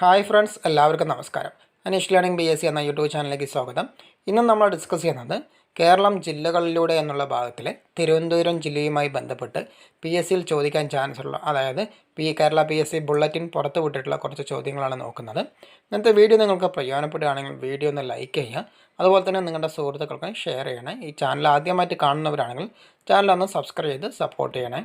Hi friends എല്ലാവർക്കും നമസ്കാരം. Aneesh learning B S C എന്ന യൂട്യൂബ് ചാനലിലേക്ക് സ്വാഗതം. ഇന്ന് നമ്മൾ ഡിസ്കസ് ചെയ്യുന്നത് കേരളം ജില്ലകളിലൂടെ എന്നുള്ള ഭാഗത്തിലെ തിരുവനന്തപുരം ജില്ലയുമായി ബന്ധപ്പെട്ട് പി എസ് സിയിൽ ചോദിക്കാൻ ചാൻസ് ഉള്ള അതായത് P Kerala P S C bulletin പുറത്ത് വിട്ടിട്ടുള്ള കുറച്ച് ചോദ്യങ്ങളാണ് നോക്കുന്നത്. ഇന്നത്തെ വീഡിയോ നിങ്ങൾക്ക് പ്രയോജനപ്പെടുകയാണെങ്കിൽ വീഡിയോ ഒന്ന് ലൈക്ക് ചെയ്യുക. അതുപോലെ തന്നെ നിങ്ങളുടെ സുഹൃത്തുക്കൾക്ക് ഷെയർ ചെയ്യണേ. ഈ ചാനൽ ആദ്യമായിട്ട് കാണുന്നവരാണെങ്കിൽ ചാനൽ ഒന്ന് സബ്സ്ക്രൈബ് ചെയ്ത് സപ്പോർട്ട് ചെയ്യണേ.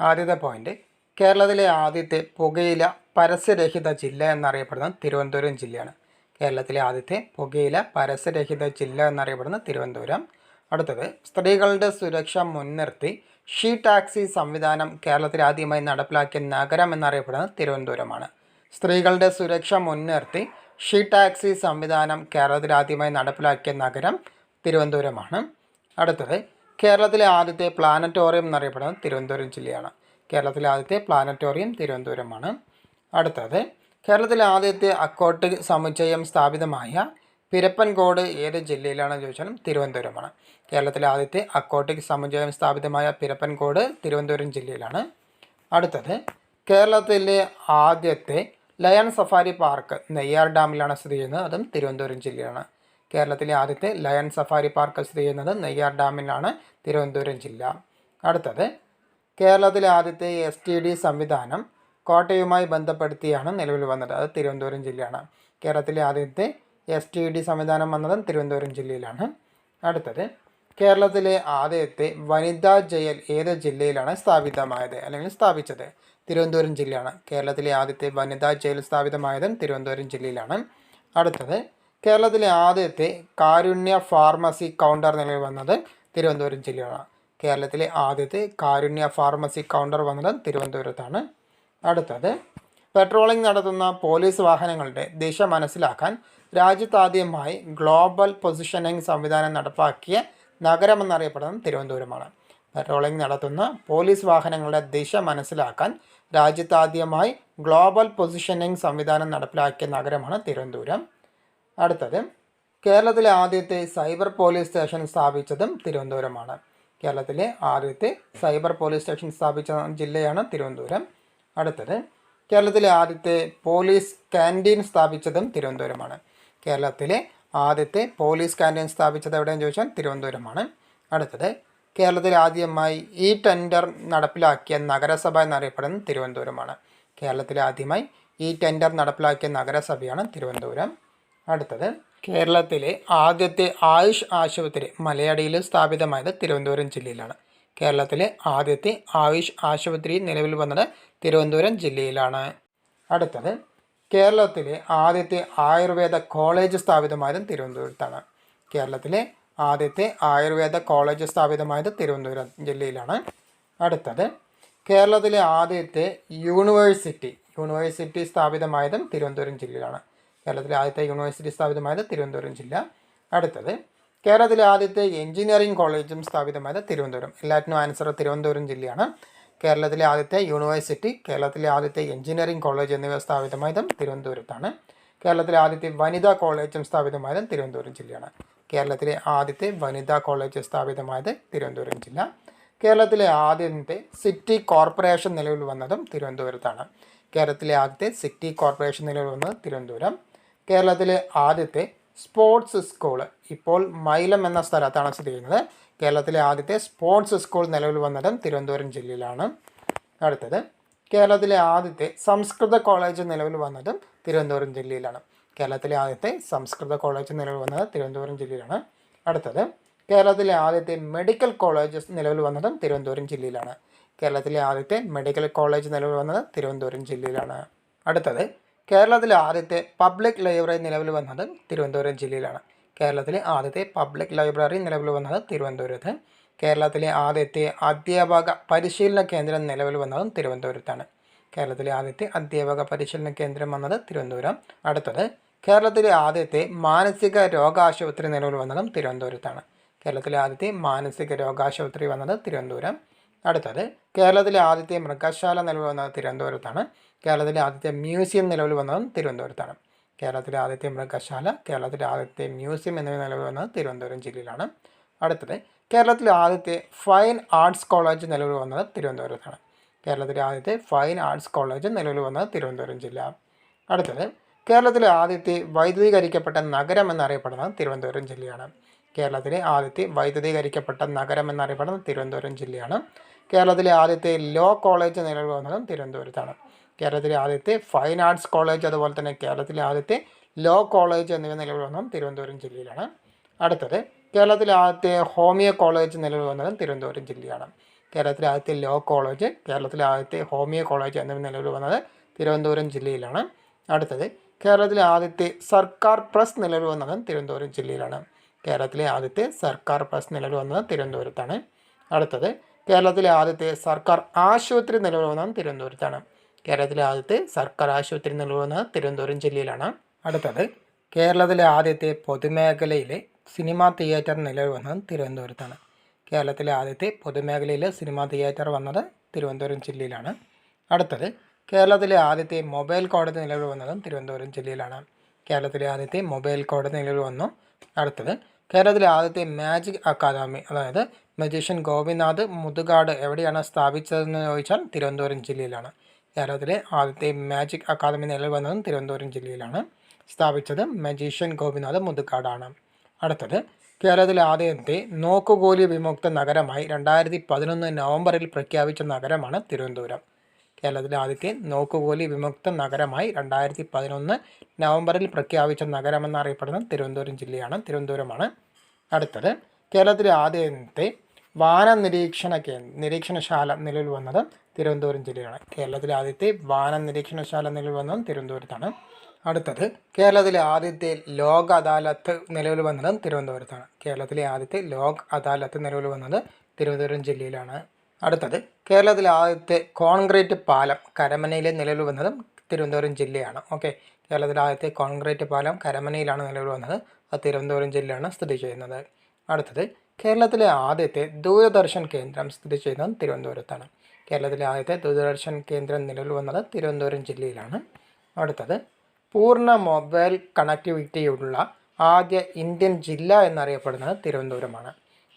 ആദ്യത്തെ പോയിന്റ് കേരളത്തിലെ ആദ്യത്തെ പുകയില പരസ്യരഹിത ജില്ല എന്നറിയപ്പെടുന്നത് തിരുവനന്തപുരം ജില്ലയാണ്. കേരളത്തിലെ ആദ്യത്തെ പുകയില പരസ്യരഹിത ജില്ല എന്നറിയപ്പെടുന്നത് തിരുവനന്തപുരം. അടുത്തത് സ്ത്രീകളുടെ സുരക്ഷ മുൻനിർത്തി ഷീ ടാക്സി സംവിധാനം കേരളത്തിൽ ആദ്യമായി നടപ്പിലാക്കിയ നഗരം എന്നറിയപ്പെടുന്നത് തിരുവനന്തപുരമാണ്. സ്ത്രീകളുടെ സുരക്ഷ മുൻനിർത്തി ഷീ ടാക്സി സംവിധാനം കേരളത്തിൽ ആദ്യമായി നടപ്പിലാക്കിയ നഗരം തിരുവനന്തപുരമാണ്. അടുത്തത് കേരളത്തിലെ ആദ്യത്തെ പ്ലാനറ്റോറിയം എന്നറിയപ്പെടുന്നത് തിരുവനന്തപുരം ജില്ലയാണ്. കേരളത്തിലെ ആദ്യത്തെ പ്ലാനറ്റോറിയം തിരുവനന്തപുരമാണ്. അടുത്തത് കേരളത്തിലെ ആദ്യത്തെ അക്കോട്ട് സമുച്ചയം സ്ഥാപിതമായ പിരപ്പൻകോട് ഏത് ജില്ലയിലാണെന്ന് ചോദിച്ചാലും തിരുവനന്തപുരമാണ്. കേരളത്തിലെ ആദ്യത്തെ അക്കോട്ടിക് സമുച്ചയം സ്ഥാപിതമായ പിരപ്പൻകോട് തിരുവനന്തപുരം ജില്ലയിലാണ്. അടുത്തത് കേരളത്തിലെ ആദ്യത്തെ ലയൺ സഫാരി പാർക്ക് നെയ്യാർ ഡാമിലാണ് സ്ഥിതി ചെയ്യുന്നത്. അതും തിരുവനന്തപുരം ജില്ലയാണ്. കേരളത്തിലെ ആദ്യത്തെ ലയൺ സഫാരി പാർക്ക് സ്ഥിതി ചെയ്യുന്നത് നെയ്യാർ ഡാമിലാണ് തിരുവനന്തപുരം ജില്ല. അടുത്തത് കേരളത്തിലെ ആദ്യത്തെ എസ് ടി ഡി സംവിധാനം കോട്ടയുമായി ബന്ധപ്പെടുത്തിയാണ് നിലവിൽ വന്നത്. അത് തിരുവനന്തപുരം ജില്ലയാണ്. കേരളത്തിലെ ആദ്യത്തെ എസ് ടി ഡി സംവിധാനം വന്നതും തിരുവനന്തപുരം ജില്ലയിലാണ്. അടുത്തത് കേരളത്തിലെ ആദ്യത്തെ വനിതാ ജയിൽ ഏത് ജില്ലയിലാണ് സ്ഥാപിതമായത്? അല്ലെങ്കിൽ സ്ഥാപിച്ചത് തിരുവനന്തപുരം ജില്ലയാണ്. കേരളത്തിലെ ആദ്യത്തെ വനിതാ ജയിൽ സ്ഥാപിതമായതും തിരുവനന്തപുരം ജില്ലയിലാണ്. അടുത്തത് കേരളത്തിലെ ആദ്യത്തെ കാരുണ്യ ഫാർമസി കൗണ്ടർ നിലവിൽ വന്നത് തിരുവനന്തപുരം ജില്ലയാണ് കേരളത്തിലെ ആദ്യത്തെ കാരുണ്യ ഫാർമസി കൗണ്ടർ വന്നത് തിരുവനന്തപുരത്താണ്. അടുത്തത് പെട്രോളിംഗ് നടത്തുന്ന പോലീസ് വാഹനങ്ങളുടെ ദിശ മനസ്സിലാക്കാൻ രാജ്യത്താദ്യമായി ഗ്ലോബൽ പൊസിഷനിങ് സംവിധാനം നടപ്പാക്കിയ നഗരമെന്നറിയപ്പെടുന്നത് തിരുവനന്തപുരമാണ്. പെട്രോളിംഗ് നടത്തുന്ന പോലീസ് വാഹനങ്ങളുടെ ദിശ മനസ്സിലാക്കാൻ രാജ്യത്താദ്യമായി ഗ്ലോബൽ പൊസിഷനിങ് സംവിധാനം നടപ്പിലാക്കിയ നഗരമാണ് തിരുവനന്തപുരം. അടുത്തത് കേരളത്തിലെ ആദ്യത്തെ സൈബർ പോലീസ് സ്റ്റേഷൻ സ്ഥാപിച്ചതും തിരുവനന്തപുരമാണ്. കേരളത്തിലെ ആദ്യത്തെ സൈബർ പോലീസ് സ്റ്റേഷൻ സ്ഥാപിച്ച ജില്ലയാണ് തിരുവനന്തപുരം. അടുത്തത് കേരളത്തിലെ ആദ്യത്തെ പോലീസ് ക്യാന്റീൻ സ്ഥാപിച്ചതും തിരുവനന്തപുരമാണ്. കേരളത്തിലെ ആദ്യത്തെ പോലീസ് ക്യാന്റീൻ സ്ഥാപിച്ചത് എവിടെയെന്ന് ചോദിച്ചാൽ തിരുവനന്തപുരമാണ്. അടുത്തത് കേരളത്തിൽ ആദ്യമായി ഇ ടെൻഡർ നടപ്പിലാക്കിയ നഗരസഭ എന്നറിയപ്പെടുന്നത് തിരുവനന്തപുരമാണ്. കേരളത്തിൽ ആദ്യമായി ഇ ടെൻഡർ നടപ്പിലാക്കിയ നഗരസഭയാണ് തിരുവനന്തപുരം. അടുത്തത് കേരളത്തിലെ ആദ്യത്തെ ആയുഷ് ആശുപത്രി മലയാളിയിൽ സ്ഥാപിതമായത് തിരുവനന്തപുരം ജില്ലയിലാണ്. കേരളത്തിലെ ആദ്യത്തെ ആയുഷ് ആശുപത്രി നിലവിൽ വന്നത് തിരുവനന്തപുരം ജില്ലയിലാണ്. അടുത്തത് കേരളത്തിലെ ആദ്യത്തെ ആയുർവേദ കോളേജ് സ്ഥാപിതമായതും തിരുവനന്തപുരത്താണ്. കേരളത്തിലെ ആദ്യത്തെ ആയുർവേദ കോളേജ് സ്ഥാപിതമായത് തിരുവനന്തപുരം ജില്ലയിലാണ്. അടുത്തത് കേരളത്തിലെ ആദ്യത്തെ യൂണിവേഴ്സിറ്റി യൂണിവേഴ്സിറ്റി സ്ഥാപിതമായതും തിരുവനന്തപുരം ജില്ലയിലാണ്. കേരളത്തിലെ ആദ്യത്തെ യൂണിവേഴ്സിറ്റി സ്ഥാപിതമായത് തിരുവനന്തപുരം ജില്ല. അടുത്തത് കേരളത്തിലെ ആദ്യത്തെ എഞ്ചിനീയറിംഗ് കോളേജും സ്ഥാപിതമായത് തിരുവനന്തപുരം. എല്ലാറ്റിനും ആൻസർ തിരുവനന്തപുരം ജില്ലയാണ്. കേരളത്തിലെ ആദ്യത്തെ യൂണിവേഴ്സിറ്റി കേരളത്തിലെ ആദ്യത്തെ എഞ്ചിനീയറിംഗ് കോളേജ് എന്നിവ സ്ഥാപിതമായതും തിരുവനന്തപുരത്താണ്. കേരളത്തിലെ ആദ്യത്തെ വനിതാ കോളേജും സ്ഥാപിതമായതും തിരുവനന്തപുരം ജില്ലയാണ്. കേരളത്തിലെ ആദ്യത്തെ വനിതാ കോളേജ് സ്ഥാപിതമായത് തിരുവനന്തപുരം ജില്ല. കേരളത്തിലെ ആദ്യത്തെ സിറ്റി കോർപ്പറേഷൻ നിലവിൽ വന്നതും തിരുവനന്തപുരത്താണ്. കേരളത്തിലെ ആദ്യത്തെ സിറ്റി കോർപ്പറേഷൻ നിലവിൽ വന്നത് തിരുവനന്തപുരം. കേരളത്തിലെ ആദ്യത്തെ സ്പോർട്സ് സ്കൂൾ. ഇപ്പോൾ മൈലം എന്ന സ്ഥലത്താണ് സ്ഥിതി ചെയ്യുന്നത്. കേരളത്തിലെ ആദ്യത്തെ സ്പോർട്സ് സ്കൂൾ നിലവിൽ വന്നതും തിരുവനന്തപുരം ജില്ലയിലാണ്. അടുത്തത് കേരളത്തിലെ ആദ്യത്തെ സംസ്കൃത കോളേജ് നിലവിൽ വന്നതും തിരുവനന്തപുരം ജില്ലയിലാണ്. കേരളത്തിലെ ആദ്യത്തെ സംസ്കൃത കോളേജ് നിലവിൽ വന്നത് തിരുവനന്തപുരം ജില്ലയിലാണ്. അടുത്തത് കേരളത്തിലെ ആദ്യത്തെ മെഡിക്കൽ കോളേജ് നിലവിൽ വന്നതും തിരുവനന്തപുരം ജില്ലയിലാണ്. കേരളത്തിലെ ആദ്യത്തെ മെഡിക്കൽ കോളേജ് നിലവിൽ വന്നത് തിരുവനന്തപുരം ജില്ലയിലാണ്. അടുത്തത് കേരളത്തിലെ ആദ്യത്തെ പബ്ലിക് ലൈബ്രറി നിലവിൽ വന്നത് തിരുവനന്തപുരം ജില്ലയിലാണ്. കേരളത്തിലെ ആദ്യത്തെ പബ്ലിക് ലൈബ്രറി നിലവിൽ വന്നത് തിരുവനന്തപുരത്ത്. കേരളത്തിലെ ആദ്യത്തെ അധ്യാപക പരിശീലന കേന്ദ്രം നിലവിൽ വന്നതും തിരുവനന്തപുരത്താണ്. കേരളത്തിലെ ആദ്യത്തെ അധ്യാപക പരിശീലന കേന്ദ്രം വന്നത് തിരുവനന്തപുരം. അടുത്തത് കേരളത്തിലെ ആദ്യത്തെ മാനസിക രോഗാശുപത്രി നിലവിൽ വന്നതും തിരുവനന്തപുരത്താണ്. കേരളത്തിലെ ആദ്യത്തെ മാനസിക രോഗാശുപത്രി വന്നത് തിരുവനന്തപുരം. അടുത്തത് കേരളത്തിലെ ആദ്യത്തെ മൃഗശാല നിലവിൽ വന്നത് തിരുവനന്തപുരത്താണ്. കേരളത്തിലെ ആദ്യത്തെ മ്യൂസിയം നിലവിൽ വന്നതും തിരുവനന്തപുരത്താണ്. കേരളത്തിലെ ആദ്യത്തെ മൃഗശാല കേരളത്തിലെ ആദ്യത്തെ മ്യൂസിയം എന്നിവ നിലവിൽ വന്നത് തിരുവനന്തപുരം ജില്ലയിലാണ്. അടുത്തത് കേരളത്തിലെ ആദ്യത്തെ ഫൈൻ ആർട്സ് കോളേജ് നിലവിൽ വന്നത് തിരുവനന്തപുരത്താണ്. കേരളത്തിലെ ആദ്യത്തെ ഫൈൻ ആർട്സ് കോളേജ് നിലവിൽ വന്നത് തിരുവനന്തപുരം ജില്ല. അടുത്തത് കേരളത്തിലെ ആദ്യത്തെ വൈദ്യുതീകരിക്കപ്പെട്ട നഗരം എന്നറിയപ്പെടുന്നത് തിരുവനന്തപുരം ജില്ലയാണ്. കേരളത്തിലെ ആദ്യത്തെ വൈദ്യുതീകരിക്കപ്പെട്ട നഗരം എന്നറിയപ്പെടുന്നത് തിരുവനന്തപുരം ജില്ലയാണ്. കേരളത്തിലെ ആദ്യത്തെ ലോ കോളേജ് നിലവിൽ വന്നതും തിരുവനന്തപുരത്താണ്. കേരളത്തിലെ ആദ്യത്തെ ഫൈൻ ആർട്സ് കോളേജ് അതുപോലെ തന്നെ കേരളത്തിലെ ആദ്യത്തെ ലോ കോളേജ് എന്നിവ നിലവിൽ വന്നതും തിരുവനന്തപുരം ജില്ലയിലാണ്. അടുത്തത് കേരളത്തിലെ ആദ്യത്തെ ഹോമിയോ കോളേജ് നിലവിൽ വന്നതും തിരുവനന്തപുരം ജില്ലയാണ് കേരളത്തിലെ ആദ്യത്തെ ലോ കോളേജ് കേരളത്തിലെ ആദ്യത്തെ ഹോമിയോ കോളേജ് എന്നിവ നിലവിൽ വന്നത് തിരുവനന്തപുരം ജില്ലയിലാണ്. അടുത്തത് കേരളത്തിലെ ആദ്യത്തെ സർക്കാർ പ്രസ് നിലവിൽ വന്നത് തിരുവനന്തപുരം ജില്ലയിലാണ്. കേരളത്തിലെ ആദ്യത്തെ സർക്കാർ പ്രസ് നിലവിൽ വന്നത് തിരുവനന്തപുരത്താണ്. അടുത്തത് കേരളത്തിലെ ആദ്യത്തെ സർക്കാർ ആശുപത്രി നിലവിൽ വന്നത് തിരുവനന്തപുരത്താണ്. കേരളത്തിലെ ആദ്യത്തെ സർക്കാർ ആശുപത്രി നിലകൊള്ളുന്നത് തിരുവനന്തപുരം ജില്ലയിലാണ്. അടുത്തത് കേരളത്തിലെ ആദ്യത്തെ പൊതുമേഖലയിലെ സിനിമാ തിയേറ്റർ നിലവിൽ വന്നത് തിരുവനന്തപുരത്താണ്. കേരളത്തിലെ ആദ്യത്തെ പൊതുമേഖലയിലെ സിനിമാ തിയേറ്റർ വന്നത് തിരുവനന്തപുരം ജില്ലയിലാണ്. അടുത്തത് കേരളത്തിലെ ആദ്യത്തെ മൊബൈൽ കോടതി നിലവിൽ വന്നതും തിരുവനന്തപുരം ജില്ലയിലാണ്. കേരളത്തിലെ ആദ്യത്തെ മൊബൈൽ കോടതി നിലവിൽ വന്നു അടുത്തത് കേരളത്തിലെ ആദ്യത്തെ മാജിക് അക്കാദമി അതായത് മജീഷ്യൻ ഗോപിനാഥ് മുതുകാട് എവിടെയാണ് സ്ഥാപിച്ചതെന്ന് ചോദിച്ചാൽ തിരുവനന്തപുരം ജില്ലയിലാണ്. കേരളത്തിലെ ആദ്യത്തെ മാജിക് അക്കാദമി നിലവിൽ വന്നതും തിരുവനന്തപുരം ജില്ലയിലാണ്. സ്ഥാപിച്ചത് മജീഷ്യൻ ഗോപിനാഥ് മുതുക്കാടാണ്. അടുത്തത് കേരളത്തിലെ ആദ്യത്തെ നോക്കുകോലി വിമുക്ത നഗരമായി രണ്ടായിരത്തി പതിനൊന്ന് നവംബറിൽ പ്രഖ്യാപിച്ച നഗരമാണ് തിരുവനന്തപുരം. കേരളത്തിലെ ആദ്യത്തെ നോക്കുകോലി വിമുക്ത നഗരമായി രണ്ടായിരത്തി പതിനൊന്ന് നവംബറിൽ പ്രഖ്യാപിച്ച നഗരമെന്നറിയപ്പെടുന്ന തിരുവനന്തപുരം ജില്ലയാണ് തിരുവനന്തപുരമാണ്. അടുത്തത് കേരളത്തിലെ ആദ്യത്തെ വാന നിരീക്ഷണ കേന്ദ്ര നിരീക്ഷണശാല നിലവിൽ വന്നത് തിരുവനന്തപുരം ജില്ലയാണ് കേരളത്തിലെ ആദ്യത്തെ വാന നിരീക്ഷണശാല നിലവിൽ വന്നതും തിരുവനന്തപുരത്താണ്. അടുത്തത് കേരളത്തിലെ ആദ്യത്തെ ലോക് അദാലത്ത് നിലവിൽ വന്നതും തിരുവനന്തപുരത്താണ്. കേരളത്തിലെ ആദ്യത്തെ ലോക് അദാലത്ത് നിലവിൽ വന്നത് തിരുവനന്തപുരം ജില്ലയിലാണ്. അടുത്തത് കേരളത്തിലെ ആദ്യത്തെ കോൺക്രീറ്റ് പാലം കരമനയിൽ നിലവിൽ വന്നതും തിരുവനന്തപുരം ജില്ലയാണ്. ഓക്കെ കേരളത്തിലെ ആദ്യത്തെ കോൺക്രീറ്റ് പാലം കരമനയിലാണ് നിലവിൽ വന്നത്. അത് തിരുവനന്തപുരം ജില്ലയാണ് സ്ഥിതി ചെയ്യുന്നത്. അടുത്തത് കേരളത്തിലെ ആദ്യത്തെ ദൂരദർശൻ കേന്ദ്രം സ്ഥിതി ചെയ്യുന്നത് തിരുവനന്തപുരത്താണ്. കേരളത്തിലെ ആദ്യത്തെ ദൂരദർശൻ കേന്ദ്രം നിലവിൽ വന്നത് തിരുവനന്തപുരം ജില്ലയിലാണ്. അടുത്തത് പൂർണ മൊബൈൽ കണക്ടിവിറ്റിയുള്ള ആദ്യ ഇന്ത്യൻ ജില്ല എന്നറിയപ്പെടുന്നത് തിരുവനന്തപുരമാണ്.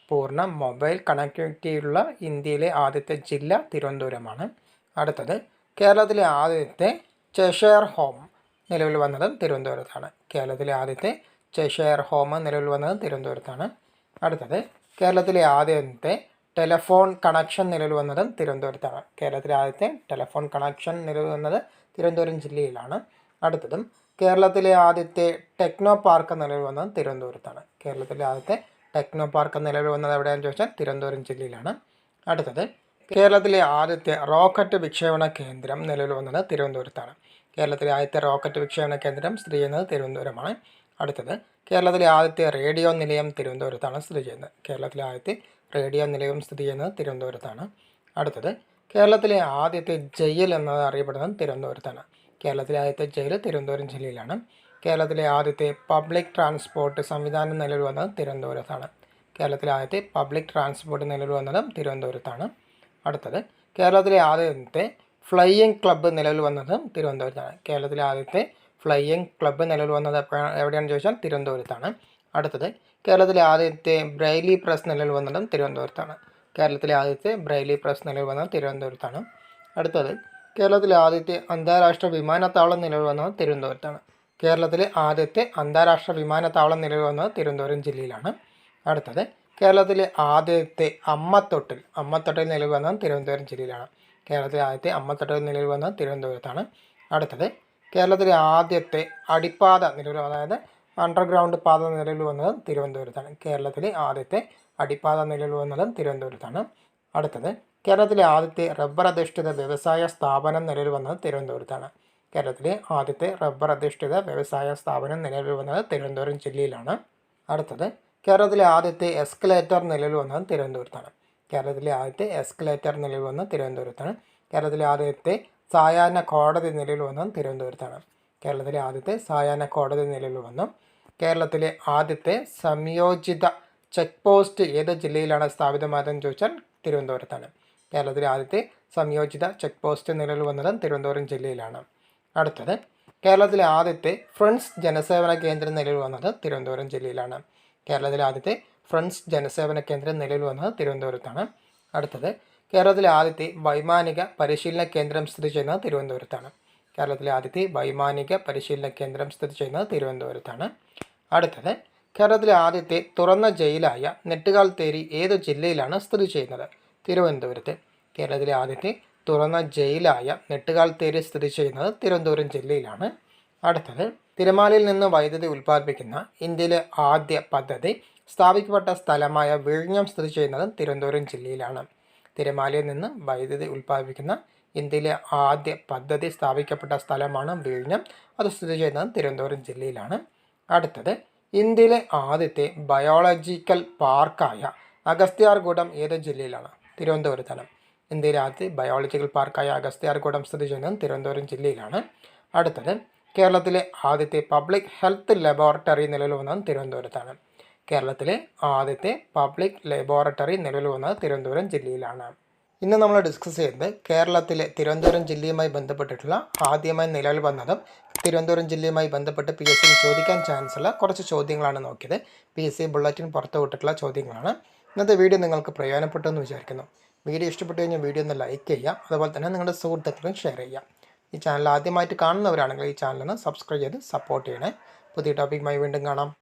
പൂർണ മൊബൈൽ കണക്ടിവിറ്റിയുള്ള ഇന്ത്യയിലെ ആദ്യത്തെ ജില്ല തിരുവനന്തപുരമാണ്. അടുത്തത് കേരളത്തിലെ ആദ്യത്തെ ചെഷയർ ഹോം നിലവിൽ വന്നത് തിരുവനന്തപുരത്താണ്. കേരളത്തിലെ ആദ്യത്തെ ചെഷയർ ഹോം നിലവിൽ വന്നത് തിരുവനന്തപുരത്താണ്. അടുത്തത് കേരളത്തിലെ ആദ്യത്തെ ടെലഫോൺ കണക്ഷൻ നിലവിൽ വന്നതും തിരുവനന്തപുരത്താണ്. കേരളത്തിലെ ആദ്യത്തെ ടെലഫോൺ കണക്ഷൻ നിലവിൽ വന്നത് തിരുവനന്തപുരം ജില്ലയിലാണ്. അടുത്തതും കേരളത്തിലെ ആദ്യത്തെ ടെക്നോ പാർക്ക് നിലവിൽ വന്നത് തിരുവനന്തപുരത്താണ്. കേരളത്തിലെ ആദ്യത്തെ ടെക്നോ പാർക്ക് നിലവിൽ വന്നത് എവിടെയാണെന്ന് ചോദിച്ചാൽ തിരുവനന്തപുരം ജില്ലയിലാണ്. അടുത്തത് കേരളത്തിലെ ആദ്യത്തെ റോക്കറ്റ് വിക്ഷേപണ കേന്ദ്രം നിലവിൽ വന്നത് തിരുവനന്തപുരത്താണ്. കേരളത്തിലെ ആദ്യത്തെ റോക്കറ്റ് വിക്ഷേപണ കേന്ദ്രം സ്ഥിതി ചെയ്യുന്നത് തിരുവനന്തപുരമാണ്. അടുത്തത് കേരളത്തിലെ ആദ്യത്തെ റേഡിയോ നിലയം തിരുവനന്തപുരത്താണ് സ്ഥിതി ചെയ്യുന്നത്. കേരളത്തിലെ ആദ്യത്തെ റേഡിയോ നിലയം സ്ഥിതി ചെയ്യുന്നത് തിരുവനന്തപുരത്താണ്. അടുത്തത് കേരളത്തിലെ ആദ്യത്തെ ജയിൽ എന്നത് അറിയപ്പെടുന്നത് തിരുവനന്തപുരത്താണ്. കേരളത്തിലെ ആദ്യത്തെ ജയിൽ തിരുവനന്തപുരം ജില്ലയിലാണ്. കേരളത്തിലെ ആദ്യത്തെ പബ്ലിക് ട്രാൻസ്പോർട്ട് സംവിധാനം നിലവിൽ വന്നത് തിരുവനന്തപുരത്താണ്. കേരളത്തിലെ ആദ്യത്തെ പബ്ലിക് ട്രാൻസ്പോർട്ട് നിലവിൽ വന്നതും തിരുവനന്തപുരത്താണ്. അടുത്തത് കേരളത്തിലെ ആദ്യത്തെ ഫ്ലൈയിങ് ക്ലബ്ബ് നിലവിൽ വന്നതും തിരുവനന്തപുരത്താണ്. കേരളത്തിലെ ആദ്യത്തെ ഫ്ലൈയിങ് ക്ലബ്ബ് നിലവിൽ വന്നത് എവിടെയാണെന്ന് ചോദിച്ചാൽ തിരുവനന്തപുരത്താണ്. അടുത്തത് കേരളത്തിലെ ആദ്യത്തെ ബ്രൈലി പ്രസ് നിലവിൽ വന്നതും തിരുവനന്തപുരത്താണ്. കേരളത്തിലെ ആദ്യത്തെ ബ്രൈലി പ്രസ് നിലവിൽ വന്നത് തിരുവനന്തപുരത്താണ്. അടുത്തത് കേരളത്തിലെ ആദ്യത്തെ അന്താരാഷ്ട്ര വിമാനത്താവളം നിലവിൽ വന്നത് തിരുവനന്തപുരത്താണ്. കേരളത്തിലെ ആദ്യത്തെ അന്താരാഷ്ട്ര വിമാനത്താവളം നിലവിൽ വന്നത് തിരുവനന്തപുരം ജില്ലയിലാണ്. അടുത്തത് കേരളത്തിലെ ആദ്യത്തെ അമ്മത്തൊട്ടിൽ അമ്മത്തൊട്ടിൽ നിലവിൽ വന്നത് തിരുവനന്തപുരം ജില്ലയിലാണ്. കേരളത്തിലെ ആദ്യത്തെ അമ്മത്തൊട്ടിൽ നിലവിൽ വന്നത് തിരുവനന്തപുരത്താണ്. അടുത്തത് കേരളത്തിലെ ആദ്യത്തെ അടിപ്പാത നിലവിൽ അതായത് അണ്ടർഗ്രൗണ്ട് പാത നിലവിൽ വന്നത് തിരുവനന്തപുരത്താണ്. കേരളത്തിലെ ആദ്യത്തെ അടിപ്പാത നിലവിൽ വന്നത് തിരുവനന്തപുരത്താണ്. അടുത്തത് കേരളത്തിലെ ആദ്യത്തെ റബ്ബർ അധിഷ്ഠിത വ്യവസായ സ്ഥാപനം നിലവിൽ വന്നത് തിരുവനന്തപുരത്താണ്. കേരളത്തിലെ ആദ്യത്തെ റബ്ബർ അധിഷ്ഠിത വ്യവസായ സ്ഥാപനം നിലവിൽ വന്നത് തിരുവനന്തപുരം ജില്ലയിലാണ്. അടുത്തത് കേരളത്തിലെ ആദ്യത്തെ എസ്കലേറ്റർ നിലവിൽ വന്നത് തിരുവനന്തപുരത്താണ്. കേരളത്തിലെ ആദ്യത്തെ എസ്കലേറ്റർ നിലവിൽ വന്നത് തിരുവനന്തപുരത്താണ്. കേരളത്തിലെ ആദ്യത്തെ സായാഹ്ന കോടതി നിലയിൽ വന്നും തിരുവനന്തപുരത്താണ്. കേരളത്തിലെ ആദ്യത്തെ സായാഹ്ന കോടതി നിലയിൽ വന്നു കേരളത്തിലെ ആദ്യത്തെ സംയോജിത ചെക്ക് പോസ്റ്റ് ഏത് ജില്ലയിലാണ് സ്ഥാപിതമായതെന്ന് ചോദിച്ചാൽ തിരുവനന്തപുരത്താണ്. കേരളത്തിലെ ആദ്യത്തെ സംയോജിത ചെക്ക് പോസ്റ്റ് നിലവിൽ വന്നതും തിരുവനന്തപുരം ജില്ലയിലാണ്. അടുത്തത് കേരളത്തിലെ ആദ്യത്തെ ഫ്രണ്ട്സ് ജനസേവന കേന്ദ്രം നിലവിൽ വന്നത് തിരുവനന്തപുരം ജില്ലയിലാണ്. കേരളത്തിലെ ആദ്യത്തെ ഫ്രണ്ട്സ് ജനസേവന കേന്ദ്രം നിലവിൽ വന്നത് തിരുവനന്തപുരത്താണ്. അടുത്തത് കേരളത്തിലെ ആദ്യത്തെ വൈമാനിക പരിശീലന കേന്ദ്രം സ്ഥിതി ചെയ്യുന്നത് തിരുവനന്തപുരത്താണ്. കേരളത്തിലെ ആദ്യത്തെ വൈമാനിക പരിശീലന കേന്ദ്രം സ്ഥിതി ചെയ്യുന്നത് തിരുവനന്തപുരത്താണ്. അടുത്തത് കേരളത്തിലെ ആദ്യത്തെ തുറന്ന ജയിലായ നെട്ടുകാൽത്തേരി ഏത് ജില്ലയിലാണ് സ്ഥിതി ചെയ്യുന്നത്? തിരുവനന്തപുരത്ത്. കേരളത്തിലെ ആദ്യത്തെ തുറന്ന ജയിലായ നെട്ടുകാൽത്തേരി സ്ഥിതി ചെയ്യുന്നത് തിരുവനന്തപുരം ജില്ലയിലാണ്. അടുത്തത് തിരമാലയിൽ നിന്ന് വൈദ്യുതി ഉൽപ്പാദിപ്പിക്കുന്ന ഇന്ത്യയിലെ ആദ്യ പദ്ധതി സ്ഥാപിക്കപ്പെട്ട സ്ഥലമായ വിഴിഞ്ഞം സ്ഥിതി ചെയ്യുന്നത് തിരുവനന്തപുരം ജില്ലയിലാണ്. തിരമാലയിൽ നിന്ന് വൈദ്യുതി ഉൽപ്പാദിപ്പിക്കുന്ന ഇന്ത്യയിലെ ആദ്യ പദ്ധതി സ്ഥാപിക്കപ്പെട്ട സ്ഥലമാണ് വിഴിഞ്ഞം. അത് സ്ഥിതി ചെയ്യുന്നത് തിരുവനന്തപുരം ജില്ലയിലാണ്. അടുത്തത് ഇന്ത്യയിലെ ആദ്യത്തെ ബയോളജിക്കൽ പാർക്കായ അഗസ്ത്യാർകൂടം ഏത് ജില്ലയിലാണ്? തിരുവനന്തപുരത്താണ്. ഇന്ത്യയിലെ ആദ്യത്തെ ബയോളജിക്കൽ പാർക്കായ അഗസ്ത്യാർകൂടം സ്ഥിതി ചെയ്യുന്നത് തിരുവനന്തപുരം ജില്ലയിലാണ്. അടുത്തത് കേരളത്തിലെ ആദ്യത്തെ പബ്ലിക് ഹെൽത്ത് ലബോറട്ടറി നിലവിൽ വന്നത് തിരുവനന്തപുരത്താണ്. കേരളത്തിലെ ആദ്യത്തെ പബ്ലിക് ലബോറട്ടറി നിലവിൽ വന്നത് തിരുവനന്തപുരം ജില്ലയിലാണ്. ഇന്ന് നമ്മൾ ഡിസ്കസ് ചെയ്യുന്നത് കേരളത്തിലെ തിരുവനന്തപുരം ജില്ലയുമായി ബന്ധപ്പെട്ടിട്ടുള്ള ആദ്യമായി നിലവിൽ വന്നതും തിരുവനന്തപുരം ജില്ലയുമായി ബന്ധപ്പെട്ട് പി എസ് സിയിൽ ചോദിക്കാൻ ചാൻസ് ഉള്ള കുറച്ച് ചോദ്യങ്ങളാണ് നോക്കിയത്. പി എസ് സി ബുള്ളറ്റിൻ പുറത്തുവിട്ടിട്ടുള്ള ചോദ്യങ്ങളാണ്. ഇന്നത്തെ വീഡിയോ നിങ്ങൾക്ക് പ്രയോജനപ്പെട്ടു എന്ന് വിചാരിക്കുന്നു. വീഡിയോ ഇഷ്ടപ്പെട്ടു കഴിഞ്ഞാൽ വീഡിയോ ഒന്ന് ലൈക്ക് ചെയ്യുക. അതുപോലെ തന്നെ നിങ്ങളുടെ സുഹൃത്തുക്കൾക്കും ഷെയർ ചെയ്യുക. ഈ ചാനൽ ആദ്യമായിട്ട് കാണുന്നവരാണെങ്കിൽ ഈ ചാനൽ ഒന്ന് സബ്സ്ക്രൈബ് ചെയ്ത് സപ്പോർട്ട് ചെയ്യണേ. പുതിയ ടോപ്പിക്കുമായി വീണ്ടും കാണാം.